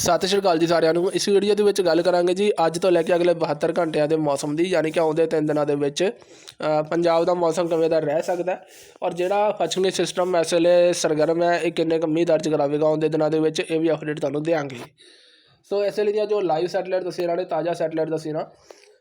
ਸਤਿ ਸ਼੍ਰੀ ਅਕਾਲ ਜੀ ਸਾਰਿਆਂ ਨੂੰ। ਇਸ ਵੀਡੀਓ ਦੇ ਵਿੱਚ ਗੱਲ ਕਰਾਂਗੇ ਜੀ, ਅੱਜ ਤੋਂ ਲੈ ਕੇ ਅਗਲੇ 72 ਘੰਟਿਆਂ ਦੇ ਮੌਸਮ ਦੀ, ਯਾਨੀ ਕਿ ਆਉਂਦੇ ਤਿੰਨ ਦਿਨਾਂ ਦੇ ਵਿੱਚ। ਪੰਜਾਬ ਦਾ ਮੌਸਮ ਕਿਵੇਂ ਦਾ ਰਹਿ ਸਕਦਾ ਔਰ ਜਿਹੜਾ ਪੱਛਮੀ ਸਿਸਟਮ ਇਸ ਵੇਲੇ ਸਰਗਰਮ ਹੈ, ਇਹ ਕਿੰਨੇ ਕੁ ਮੀਂਹ ਦਰਜ ਕਰਾਵੇਗਾ ਆਉਂਦੇ ਦਿਨਾਂ ਦੇ ਵਿੱਚ, ਇਹ ਵੀ ਅਪਡੇਟ ਤੁਹਾਨੂੰ ਦੇਵਾਂਗੇ ਸੋ ਇਸ ਵੇਲੇ ਦੀਆਂ ਜੋ ਲਾਈਵ ਸੈਟਲਾਈਟ ਤਸਵੀਰਾਂ ਨੇ, ਤਾਜ਼ਾ ਸੈਟਲਾਈਟ ਤਸਵੀਰਾਂ,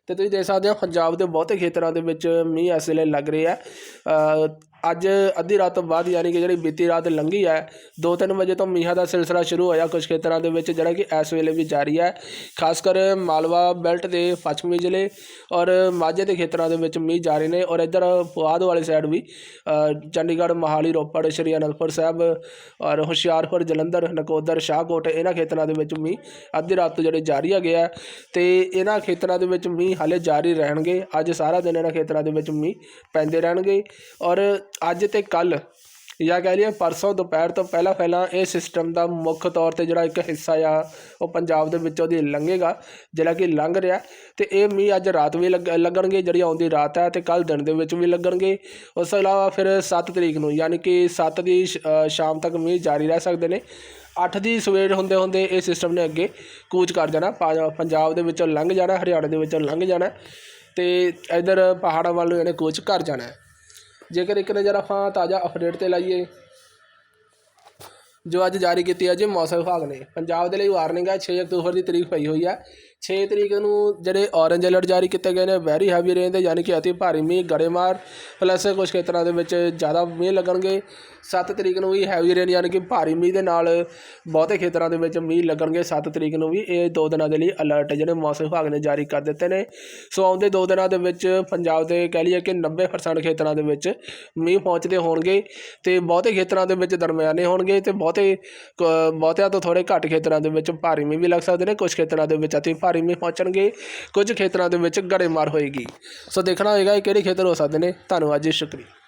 ਤੇ ਤੁਸੀਂ ਦੇਖ ਸਕਦੇ ਹੋ ਪੰਜਾਬ ਦੇ ਬਹੁਤੇ ਖੇਤਰਾਂ ਦੇ ਵਿੱਚ ਮੀਂਹ ਇਸ ਵੇਲੇ ਲੱਗ ਰਿਹਾ ਹੈ। ਅੱਜ ਅੱਧੀ ਰਾਤ ਤੋਂ ਬਾਅਦ ਯਾਨੀ ਕਿ ਜਿਹੜੀ ਬੀਤੀ ਰਾਤ ਲੰਘੀ ਹੈ 2-3 ਵਜੇ ਤੋਂ ਮੀਂਹਾਂ ਦਾ ਸਿਲਸਿਲਾ ਸ਼ੁਰੂ ਹੋਇਆ ਕੁਝ ਖੇਤਰਾਂ ਦੇ ਵਿੱਚ, ਜਿਹੜਾ ਕਿ ਇਸ ਵੇਲੇ ਵੀ ਜਾਰੀ ਹੈ। ਖਾਸ ਕਰ ਮਾਲਵਾ ਬੈਲਟ ਦੇ ਪੱਛਮੀ ਜ਼ਿਲ੍ਹੇ ਔਰ ਮਾਝੇ ਦੇ ਖੇਤਰਾਂ ਦੇ ਵਿੱਚ ਮੀਂਹ ਜਾਰੀ ਨੇ ਔਰ ਇੱਧਰ ਪੁਆਧ ਵਾਲੀ ਸਾਈਡ ਵੀ ਚੰਡੀਗੜ੍ਹ, ਮੋਹਾਲੀ, ਰੋਪੜ, ਸ਼੍ਰੀ ਅਨੰਦਪੁਰ ਸਾਹਿਬ ਔਰ ਹੁਸ਼ਿਆਰਪੁਰ, ਜਲੰਧਰ, ਨਕੋਦਰ, ਸ਼ਾਹਕੋਟ ਇਹਨਾਂ ਖੇਤਰਾਂ ਦੇ ਵਿੱਚ ਮੀਂਹ ਅੱਧੀ ਰਾਤ ਤੋਂ ਜਿਹੜੇ ਜਾਰੀ ਹੈਗੇ ਆ ਤੇ ਇਹਨਾਂ ਖੇਤਰਾਂ ਦੇ ਵਿੱਚ ਮੀਂਹ ਹਾਲੇ ਜਾਰੀ ਰਹਿਣਗੇ। ਅੱਜ ਸਾਰਾ ਦਿਨ ਇਹਨਾਂ ਖੇਤਰਾਂ ਦੇ ਵਿੱਚ ਮੀਂਹ ਪੈਂਦੇ ਰਹਿਣਗੇ ਔਰ ਅੱਜ ਤੇ ਕੱਲ ਜਾਂ ਕਹਿ ਲਈਏ ਪਰਸੋਂ ਦੁਪਹਿਰ ਤੋਂ ਪਹਿਲਾਂ ਪਹਿਲਾਂ ਇਹ ਸਿਸਟਮ ਦਾ ਮੁੱਖ ਤੌਰ ਤੇ ਜਿਹੜਾ ਇੱਕ ਹਿੱਸਾ ਆ, ਉਹ ਪੰਜਾਬ ਦੇ ਵਿੱਚੋਂ ਦੀ ਲੰਘੇਗਾ, ਜਿਹੜਾ ਕਿ ਲੰਘ ਰਿਹਾ। ਤੇ ਇਹ ਮੀਂਹ ਅੱਜ ਰਾਤ ਵੀ ਲੱਗ- ਲੱਗਣਗੇ, ਜਿਹੜੀ ਆਉਂਦੀ ਰਾਤ ਹੈ ਤੇ ਕੱਲ ਦਿਨ ਦੇ ਵਿੱਚ ਵੀ ਲੱਗਣਗੇ। ਉਸ ਤੋਂ ਇਲਾਵਾ ਫਿਰ 7 ਤਰੀਕ ਨੂੰ, ਯਾਨੀ ਕਿ 7 ਦੀ ਸ਼ਾਮ ਤੱਕ ਮੀਂਹ ਜਾਰੀ ਰਹਿ ਸਕਦੇ ਨੇ। 8 ਦੀ ਸਵੇਰ ਹੁੰਦੇ ਹੁੰਦੇ ਇਹ ਸਿਸਟਮ ਨੇ ਅੱਗੇ ਕੂਚ ਕਰ ਜਾਣਾ, ਪਾ- ਪੰਜਾਬ ਦੇ ਵਿੱਚੋਂ ਲੰਘ ਜਾਣਾ, ਹਰਿਆਣਾ ਦੇ ਵਿੱਚੋਂ ਲੰਘ ਜਾਣਾ। ਤੇ ਇਧਰ ਪਹਾੜਾਂ ਵੱਲ ਨੂੰ ਇਹਨੇ ਕੂਚ ਕਰ ਜਾਣਾ। ਜੇਕਰ ਇੱਕ ਨਜ਼ਰ ਆਪਾਂ ਤਾਜ਼ਾ ਅਪਡੇਟ ਤੇ ਲਾਈਏ, ਜੋ ਅੱਜ ਜਾਰੀ ਕੀਤੀ ਹੈ ਜੀ ਮੌਸਮ ਵਿਭਾਗ ਨੇ। ਪੰਜਾਬ ਦੇ ਲਈ ਵਾਰਨਿੰਗ ਹੈ 6 ਅਕਤੂਬਰ ਦੀ ਤਰੀਕ ਪਈ ਹੋਈ ਹੈ। 6 ਤਰੀਕ ਨੂੰ ਜਿਹੜੇ ਔਰੇਂਜ ਅਲਰਟ ਜਾਰੀ ਕੀਤੇ ਗਏ ਨੇ ਵੈਰੀ ਹੈਵੀ ਰੇਨ ਦੇ ਯਾਨੀ ਕਿ ਅਤੀ ਭਾਰੀ ਮੀਂਹ, ਗੜੇਮਾਰ ਪਲੱਸ ਕੁਝ ਖੇਤਰਾਂ ਦੇ ਵਿੱਚ ਜ਼ਿਆਦਾ ਮੀਂਹ ਲੱਗਣਗੇ। 7 ਤਰੀਕ ਨੂੰ ਵੀ ਹੈਵੀ ਰੇਨ ਯਾਨੀ ਕਿ ਭਾਰੀ ਮੀਂਹ ਦੇ ਨਾਲ ਬਹੁਤੇ ਖੇਤਰਾਂ ਦੇ ਵਿੱਚ ਮੀਂਹ ਲੱਗਣਗੇ। 7 ਤਰੀਕ ਨੂੰ ਵੀ ਇਹ ਦੋ ਦਿਨਾਂ ਦੇ ਲਈ ਅਲਰਟ ਜਿਹੜੇ ਮੌਸਮ ਵਿਭਾਗ ਨੇ ਜਾਰੀ ਕਰ ਦਿੱਤੇ ਨੇ। ਸੋ ਆਉਂਦੇ ਦੋ ਦਿਨਾਂ ਦੇ ਵਿੱਚ ਪੰਜਾਬ ਦੇ ਕਹਿ ਲਈਏ ਕਿ 90% ਖੇਤਰਾਂ ਦੇ ਵਿੱਚ ਮੀਂਹ ਪਹੁੰਚਦੇ ਹੋਣਗੇ ਤੇ ਬਹੁਤੇ ਖੇਤਰਾਂ ਦੇ ਵਿੱਚ ਦਰਮਿਆਨੇ ਹੋਣਗੇ ਤੇ ਬਹੁਤੇ ਕ- ਬਹੁਤਿਆਂ ਤੋਂ ਥੋੜੇ ਘੱਟ ਖੇਤਰਾਂ ਦੇ ਵਿੱਚ ਭਾਰੀ ਮੀਂਹ ਵੀ ਲੱਗ ਸਕਦੇ ਨੇ। ਕੁਝ ਖੇਤਰਾਂ ਦੇ ਵਿੱਚ ਅਤੀ ਭਾਰੀ ਮੀਂਹ ਪਹੁੰਚਣਗੇ। ਕੁਝ ਖੇਤਰਾਂ ਦੇ ਵਿੱਚ ਗੜੇਮਾਰ ਹੋਏਗੀ। ਸੋ ਦੇਖਣਾ ਹੋਏਗਾ ਇਹ ਕਿਹੜੇ ਖੇਤਰ ਹੋ ਸਕਦੇ ਨੇ। ਧੰਨਵਾਦ ਜੀ, ਸ਼ੁਕਰੀਆ।